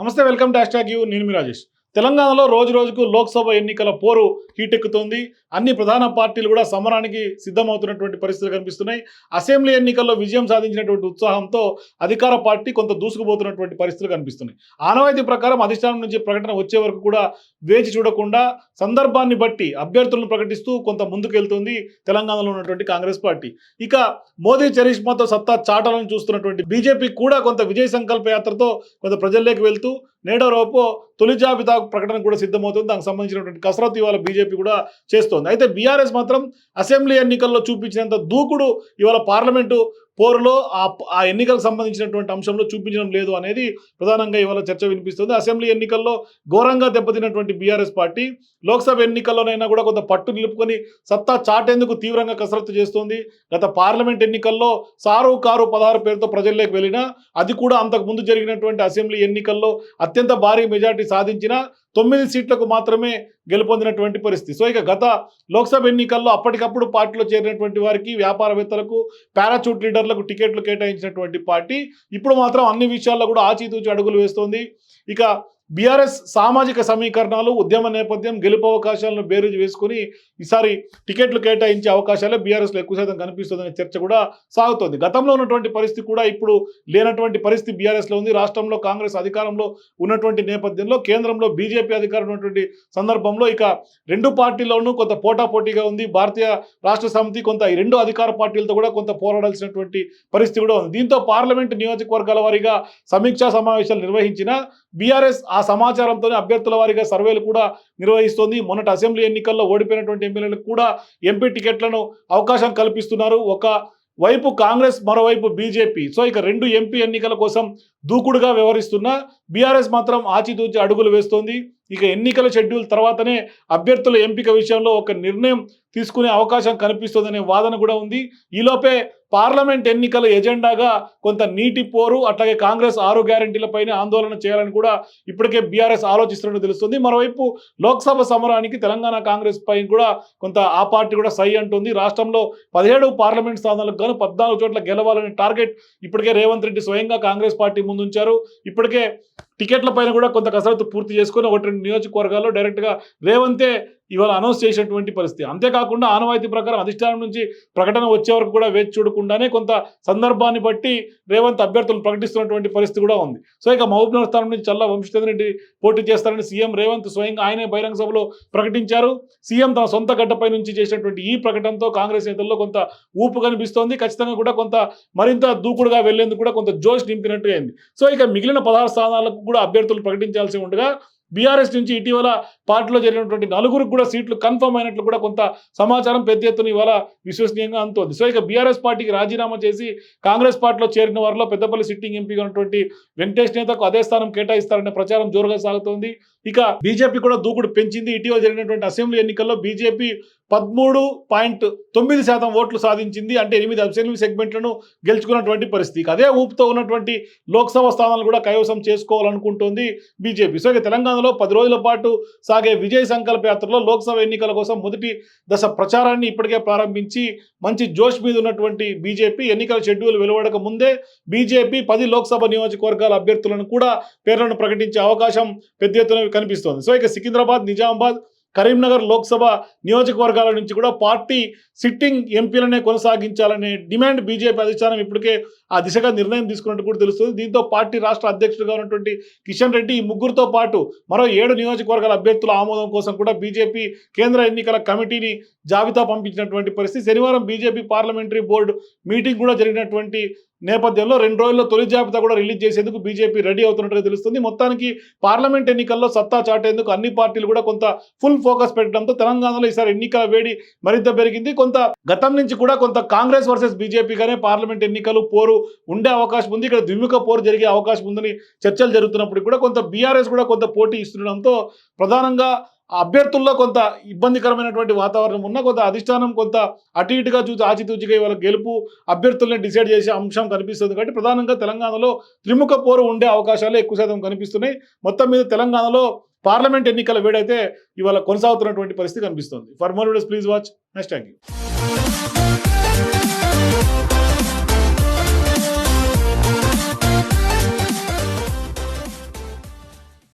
నమస్తే welcome to hash you. నేను మీ రాజేష్. తెలంగాణలో రోజు రోజుకు లోక్సభ ఎన్నికల పోరు హీటెక్కుతోంది. అన్ని ప్రధాన పార్టీలు కూడా సమరానికి సిద్ధమవుతున్నటువంటి పరిస్థితులు కనిపిస్తున్నాయి. అసెంబ్లీ ఎన్నికల్లో విజయం సాధించినటువంటి ఉత్సాహంతో అధికార పార్టీ కొంత దూసుకుపోతున్నటువంటి పరిస్థితులు కనిపిస్తున్నాయి. ఆనవాయితీ ప్రకారం అధిష్టానం నుంచి ప్రకటన వచ్చే వరకు కూడా వేచి చూడకుండా సందర్భాన్ని బట్టి అభ్యర్థులను ప్రకటిస్తూ కొంత ముందుకెళ్తుంది తెలంగాణలో ఉన్నటువంటి కాంగ్రెస్ పార్టీ. ఇక మోదీ చరిష్మాతో సత్తా చాటాలను చూస్తున్నటువంటి బీజేపీ కూడా కొంత విజయ సంకల్ప యాత్రతో కొంత ప్రజల్లోకి వెళ్తూ నేడో రేపో తొలి జాబితా ప్రకటన కూడా సిద్ధమవుతుంది. దానికి సంబంధించినటువంటి కసరత్తు ఇవాళ బీజేపీ కూడా చేస్తోంది. అయితే బీఆర్ఎస్ మాత్రం అసెంబ్లీ ఎన్నికల్లో చూపించినంత దూకుడు ఇవాళ పార్లమెంటు పోరులో ఆ ఆ ఎన్నికలకు సంబంధించినటువంటి అంశంలో చూపించడం లేదు అనేది ప్రధానంగా ఇవాళ చర్చ వినిపిస్తుంది. అసెంబ్లీ ఎన్నికల్లో ఘోరంగా దెబ్బతిన్నటువంటి బీఆర్ఎస్ పార్టీ లోక్సభ ఎన్నికల్లోనైనా కూడా కొంత పట్టు నిలుపుకొని సత్తా చాటేందుకు తీవ్రంగా కసరత్తు చేస్తోంది. గత పార్లమెంట్ ఎన్నికల్లో సారు కారు పదహారు పేరుతో ప్రజల్లోకి వెళ్ళినా అది కూడా అంతకు ముందు జరిగినటువంటి అసెంబ్లీ ఎన్నికల్లో అత్యంత భారీ మెజార్టీ సాధించిన తొమ్మిది సీట్లకు మాత్రమే గెలుపొందినటువంటి పరిస్థితి. సో ఇక గత లోక్సభ ఎన్నికల్లో అప్పటికప్పుడు పార్టీలో చేరినటువంటి వారికి వ్యాపారవేత్తలకు పారాచూట్ లీడర్లకు టికెట్లు కేటాయించినటువంటి పార్టీ ఇప్పుడు మాత్రం అన్ని విషయాల్లో కూడా ఆచితూచి అడుగులు వేస్తోంది. ఇక బీఆర్ఎస్ సామాజిక సమీకరణాలు ఉద్యమ నేపథ్యం గెలుపు అవకాశాలను బేరీజు వేసుకుని ఈసారి టికెట్లు కేటాయించే అవకాశాలే బీఆర్ఎస్లో ఎక్కువ శాతం కనిపిస్తుందనే చర్చ కూడా సాగుతోంది. గతంలో ఉన్నటువంటి పరిస్థితి కూడా ఇప్పుడు లేనటువంటి పరిస్థితి బీఆర్ఎస్లో ఉంది. రాష్ట్రంలో కాంగ్రెస్ అధికారంలో ఉన్నటువంటి నేపథ్యంలో కేంద్రంలో బీజేపీ అధికారం ఉన్నటువంటి సందర్భంలో ఇక రెండు పార్టీల్లోనూ కొంత పోటాపోటీగా ఉంది. భారతీయ రాష్ట్ర సమితి కొంత ఈ రెండు అధికార పార్టీలతో కూడా కొంత పోరాడాల్సినటువంటి పరిస్థితి కూడా ఉంది. దీంతో పార్లమెంట్ నియోజకవర్గాల వారీగా సమీక్షా సమావేశాలు నిర్వహించిన బీఆర్ఎస్ ఆ సమాచారంతోనే అభ్యర్థుల వారిగా సర్వేలు కూడా నిర్వహిస్తోంది. మొన్నటి అసెంబ్లీ ఎన్నికల్లో ఓడిపోయినటువంటి ఎమ్మెల్యేలకు కూడా ఎంపీ టికెట్లను అవకాశం కల్పిస్తున్నారు. ఒక వైపు కాంగ్రెస్ మరోవైపు బీజేపీ. సో ఇక రెండు ఎంపీ ఎన్నికల కోసం దూకుడుగా వ్యవహరిస్తున్న బీఆర్ఎస్ మాత్రం ఆచితూచి అడుగులు వేస్తోంది. ఇక ఎన్నికల షెడ్యూల్ తర్వాతనే అభ్యర్థుల ఎంపిక విషయంలో ఒక నిర్ణయం తీసుకునే అవకాశం కనిపిస్తుందనే వాదన కూడా ఉంది. ఈలోపే పార్లమెంట్ ఎన్నికల ఎజెండాగా కొంత నీటి పోరు అట్లాగే కాంగ్రెస్ ఆరు గ్యారంటీలపైన ఆందోళన చేయాలని కూడా ఇప్పటికే బీఆర్ఎస్ ఆలోచిస్తున్నట్టు తెలుస్తుంది. మరోవైపు లోక్సభ సమరానికి తెలంగాణ కాంగ్రెస్ పై కూడా కొంత ఆ పార్టీ కూడా సై అంటుంది. రాష్ట్రంలో పదిహేడు పార్లమెంట్ స్థానాలకు గాను పద్నాలుగు చోట్ల గెలవాలనే టార్గెట్ ఇప్పటికే రేవంత్ రెడ్డి స్వయంగా కాంగ్రెస్ పార్టీ ముందుంచారు. ఇప్పటికే టికెట్ల పైన కూడా కొంత కసరత్తు పూర్తి చేసుకొని ఒకటి రెండు నియోజకవర్గాల్లో డైరెక్ట్గా రేవంతే ఇవాళ అనౌన్స్ చేసినటువంటి పరిస్థితి. అంతేకాకుండా ఆనవాయితీ ప్రకారం అధిష్టానం నుంచి ప్రకటన వచ్చే వరకు కూడా వేచి చూడకుండానే కొంత సందర్భాన్ని బట్టి రేవంత్ అభ్యర్థులు ప్రకటిస్తున్నటువంటి పరిస్థితి కూడా ఉంది. సో ఇక మహబూబ్నగర్ స్థానం నుంచి చల్లా వంశీధర్ రెడ్డి పోటీ చేస్తారని సీఎం రేవంత్ స్వయంగా ఆయనే బహిరంగ సభలో ప్రకటించారు. సీఎం తన సొంత గడ్డపై నుంచి చేసినటువంటి ఈ ప్రకటనతో కాంగ్రెస్ నేతల్లో కొంత ఊపు కనిపిస్తోంది. ఖచ్చితంగా కూడా కొంత మరింత దూకుడుగా వెళ్ళేందుకు కూడా కొంత జోష్ నింపినట్టు అయింది. సో ఇక మిగిలిన పదహారు స్థానాలకు కూడా అభ్యర్థులు ప్రకటించాల్సి ఉండగా బీఆర్ఎస్ నుంచి ఇటీవల పార్టీలో జరిగినటువంటి నలుగురికి కూడా సీట్లు కన్ఫర్మ్ అయినట్లు కూడా కొంత సమాచారం పెద్ద ఎత్తున ఇవాళ విశ్వసనీయంగా అంతోంది సో ఇక బీఆర్ఎస్ పార్టీకి రాజీనామా చేసి కాంగ్రెస్ పార్టీలో చేరిన వారిలో పెద్దపల్లి సిట్టింగ్ ఎంపీగా ఉన్నటువంటి వెంకటేష్ నేతకు అదే స్థానం కేటాయిస్తారనే ప్రచారం జోరుగా సాగుతోంది. ఇక బీజేపీ కూడా దూకుడు పెంచింది. ఇటీవల జరిగినటువంటి అసెంబ్లీ ఎన్నికల్లో బీజేపీ పదమూడు పాయింట్ తొమ్మిది శాతం ఓట్లు సాధించింది. అంటే ఎనిమిది అసెంబ్లీ సెగ్మెంట్లను గెలుచుకున్నటువంటి పరిస్థితి. అదే ఊపుతో ఉన్నటువంటి లోక్సభ స్థానాలు కూడా కైవసం చేసుకోవాలనుకుంటోంది బీజేపీ. సో ఇక తెలంగాణలో పది రోజుల పాటు సాగే విజయ సంకల్ప యాత్రలో లోక్సభ ఎన్నికల కోసం మొదటి దశ ప్రచారాన్ని ఇప్పటికే ప్రారంభించి మంచి జోష్ మీద ఉన్నటువంటి బీజేపీ ఎన్నికల షెడ్యూల్ వెలువడక ముందే బీజేపీ పది లోక్సభ నియోజకవర్గాల అభ్యర్థులను కూడా పేర్లను ప్రకటించే అవకాశం పెద్ద ఎత్తున కనిపిస్తోంది. సో ఇక సికింద్రాబాద్ నిజామాబాద్ కరీంనగర్ లోక్సభ నియోజకవర్గాల నుంచి కూడా పార్టీ సిట్టింగ్ ఎంపీలనే కొనసాగించాలనే డిమాండ్ బీజేపీ అధిష్టానం ఇప్పటికే ఆ దిశగా నిర్ణయం తీసుకున్నట్టు కూడా తెలుస్తుంది. దీంతో పార్టీ రాష్ట్ర అధ్యక్షుడిగా ఉన్నటువంటి కిషన్ రెడ్డి ఈ ముగ్గురుతో పాటు మరో ఏడు నియోజకవర్గాల అభ్యర్థుల ఆమోదం కోసం కూడా బీజేపీ కేంద్ర ఎన్నికల కమిటీని జాబితా పంపించినటువంటి పరిస్థితి. శనివారం బీజేపీ పార్లమెంటరీ బోర్డు మీటింగ్ కూడా జరిగినటువంటి నేపథ్యంలో రెండు రోజుల్లో తొలి జాబితా కూడా రిలీజ్ చేసేందుకు బీజేపీ రెడీ అవుతున్నట్టుగా తెలుస్తుంది. మొత్తానికి పార్లమెంట్ ఎన్నికల్లో సత్తా చాటేందుకు అన్ని పార్టీలు కూడా కొంత ఫుల్ ఫోకస్ పెట్టడంతో తెలంగాణలో ఈసారి ఎన్నికల వేడి మరింత పెరిగింది. కొంత గతం నుంచి కూడా కొంత కాంగ్రెస్ వర్సెస్ బీజేపీగానే పార్లమెంట్ ఎన్నికలు పోరు ఉండే అవకాశం ఉంది. ఇక్కడ ద్విముఖ పోరు జరిగే అవకాశం ఉందని చర్చలు జరుగుతున్నప్పుడు కూడా కొంత బీఆర్ఎస్ కూడా కొంత పోటీ ఇస్తుండడంతో ప్రధానంగా అభ్యర్థుల్లో కొంత ఇబ్బందికరమైనటువంటి వాతావరణం ఉన్న కొంత అధిష్టానం కొంత అటు ఇటుగా చూసి ఆచితూచిగా ఇవాళ గెలుపు అభ్యర్థుల్ని డిసైడ్ చేసే అంశం కనిపిస్తుంది. కాబట్టి ప్రధానంగా తెలంగాణలో త్రిముఖ పోరు ఉండే అవకాశాలు ఎక్కువ శాతం కనిపిస్తున్నాయి. మొత్తం మీద తెలంగాణలో పార్లమెంట్ ఎన్నికల వేడైతే ఇవాళ కొనసాగుతున్నటువంటి పరిస్థితి కనిపిస్తుంది. For more videos please watch next thank you